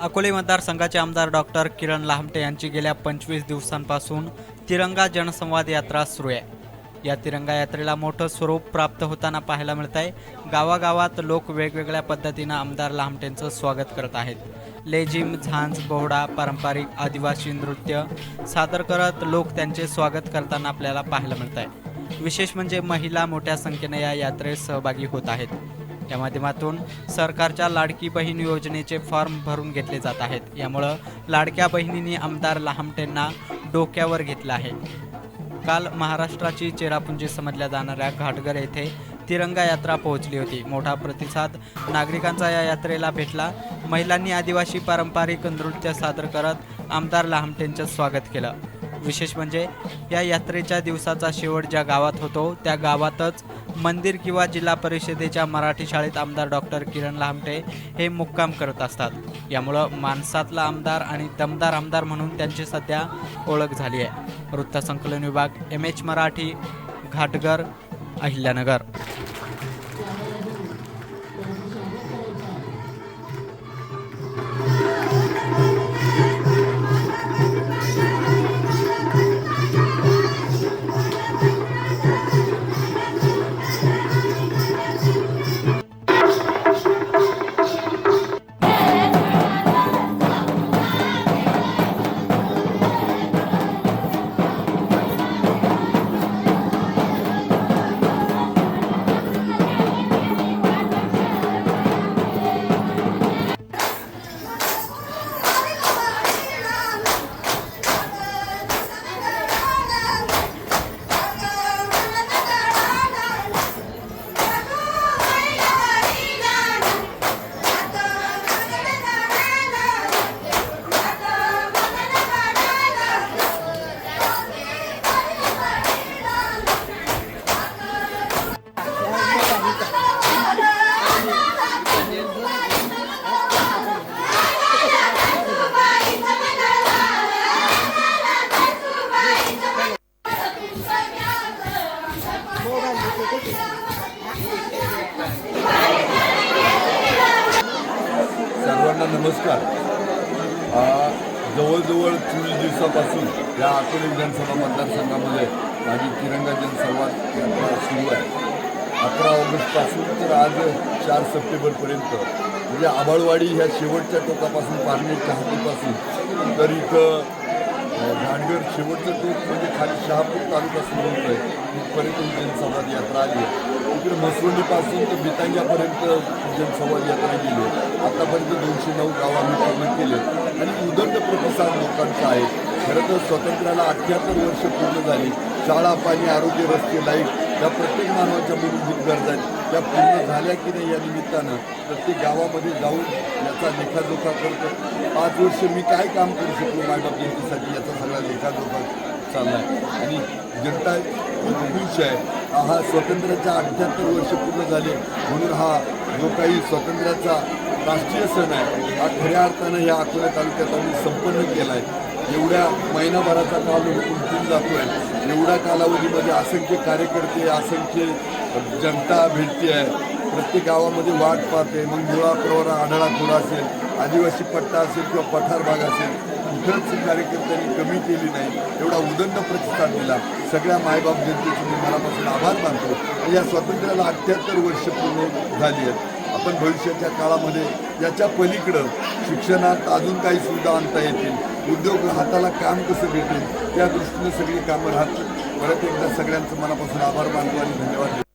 अकोले मतदारसंघाचे आमदार डॉक्टर किरण लामटे यांची गेल्या पंचवीस दिवसांपासून तिरंगा जनसंवाद यात्रा सुरू आहे. या तिरंगा यात्रेला मोठं स्वरूप प्राप्त होताना पाहायला मिळत आहे गावागावात लोक वेगवेगळ्या पद्धतीनं आमदार लामटेंचं स्वागत करत आहेत. लेझिम झांज बोहडा पारंपरिक आदिवासी नृत्य सादर करत लोक त्यांचे स्वागत करताना आपल्याला पाहायला मिळत आहे विशेष म्हणजे महिला मोठ्या संख्येने या यात्रेत सहभागी होत आहेत. या माध्यमातून सरकारच्या लाडकी बहीण योजनेचे फॉर्म भरून घेतले जात आहेत. यामुळं लाडक्या बहिणींनी आमदार लहामटेंना डोक्यावर घेतलं आहे. काल महाराष्ट्राची चेरापुंजी समजल्या जाणाऱ्या घाटगर येथे तिरंगा यात्रा पोहोचली होती. मोठा प्रतिसाद नागरिकांचा या यात्रेला भेटला. महिलांनी आदिवासी पारंपरिक नृत्य सादर करत आमदार लहामटेंचं स्वागत केलं. विशेष म्हणजे या यात्रेच्या दिवसाचा शेवट ज्या गावात होतो त्या गावातच मंदिर किंवा जिल्हा परिषदेच्या मराठी शाळेत आमदार डॉक्टर किरण लामटे हे मुक्काम करत असतात. यामुळं माणसातला आमदार आणि दमदार आमदार म्हणून त्यांची सध्या ओळख झाली आहे. वृत्तसंकलन विभाग एम एच मराठी घाटगर अहिल्यानगर. सर्वांना नमस्कार. जवळजवळ चोवीस दिवसापासून या अकोले विधानसभा मतदारसंघामध्ये माझी तिरंगा जनसंवाद यात्रा सुरू आहे. अकरा ऑगस्टपासून तर आज चार सप्टेंबरपर्यंत म्हणजे आबाळवाडी ह्या शेवटच्या टोकापासून पारणे चहाटीपासून तर इथं भांडगड शेवटचं टोक म्हणजे खाली शहापूर तालुका सुरू होतो आहे तिथपर्यंत ही जनसंवाद यात्रा आली आहे. इकडे मसवंडीपासून ते बितांग्यापर्यंत जनसंवाद यात्रा गेली आहे. आतापर्यंत दोनशे नऊ गाव आम्ही पूर्ण केले आणि उदंड प्रतिसाद लोकांचा आहे. खरं तर स्वातंत्र्याला अठ्ठ्याहत्तर वर्ष पूर्ण झाली. शाळा पाणी आरोग्य रस्ते लाइट या प्रत्येक मानवाच्या मूलभूत गरजा आहेत त्या पूर्ण झाल्या की नाही या निमित्तानं प्रत्येक गावामध्ये जाऊन याचा लेखाजोखा करतो. पाच वर्ष मी काय काम करू शकलो मायबाप जयंतीसाठी याचा सगळा लेखाजोखा चालला आहे. आणि जनता खूप खुश आहे. हा स्वातंत्र्याच्या अठ्ठ्याहत्तर वर्ष पूर्ण झाले. म्हणून हा जो काही स्वातंत्र्याचा राष्ट्रीय सण आहे हा खऱ्या अर्थानं ह्या अकोला तालुक्यात आम्ही संपन्न केला आहे एवढ्या महिनाभराचा काल उलटून जातो आहे एवढ्या कालावधीमध्ये असंख्य कार्यकर्ते असंख्य जनता भेटते आहे. प्रत्येक गावामध्ये वाट पाहते. मग मुळा प्रवरा आढळा थोडा असेल आदिवासी पट्टा असेल किंवा पठार भाग असेल कुठंच कार्यकर्त्यांनी कमी केली नाही एवढा उदंड प्रतिसाद दिला. सगळ्या मायबाप जनतेचे मी मनापासून आभार मानतो. आणि या स्वातंत्र्याला अठ्ठ्याहत्तर वर्ष पूर्ण झाली आहेत. आपण भविष्याच्या काळामध्ये याच्या पलीकडं शिक्षणात अजून काही सुविधा आणता येतील. उद्योग हाताला काम कसं भेटेल? त्या दृष्टीने सगळी कामं राहतील. परत एकदा सगळ्यांचं मनापासून आभार मानतो आणि धन्यवाद